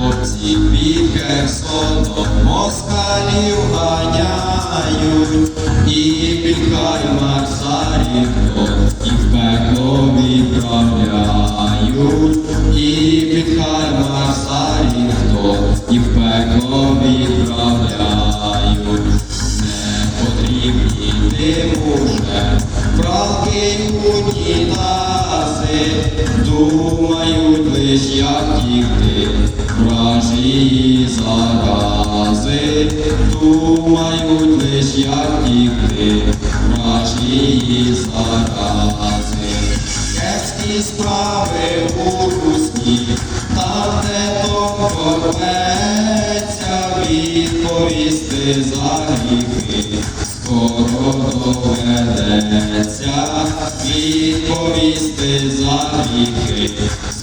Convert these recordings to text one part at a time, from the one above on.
хлопці під Херсоном москалів ганяють, і під Хаймарсарів і в пекло відправляють, і під Хаймарсарів і в пекло відправляють. Не потрібні тим уже пралки унітази, думають лиш як тікти вражії зарази, думають лиш як тікти вражії зарази. Кепські справи у Русні, там де Том корветься, відповісти за гріхи, скоро доведеться, відповісти за гріхи,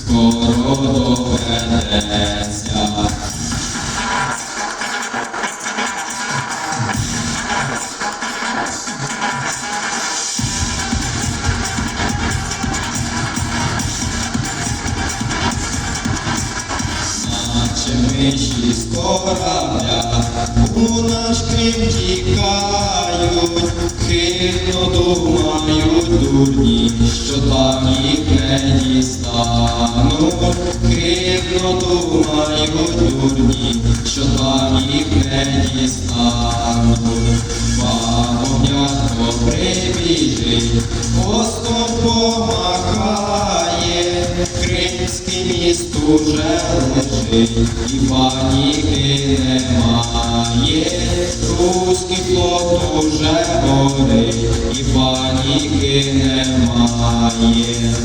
скоро доведеться. Миші з корабля у наш Крим тікають, хитно думають дурні, що там їх дістануть, хитно думають дурні, що там їх не дістануть. Бабовнятко прибіжить, хвостом помахає, Кримський міст уже лежить, і паніки немає, Руський флот уже горить, і паніки немає.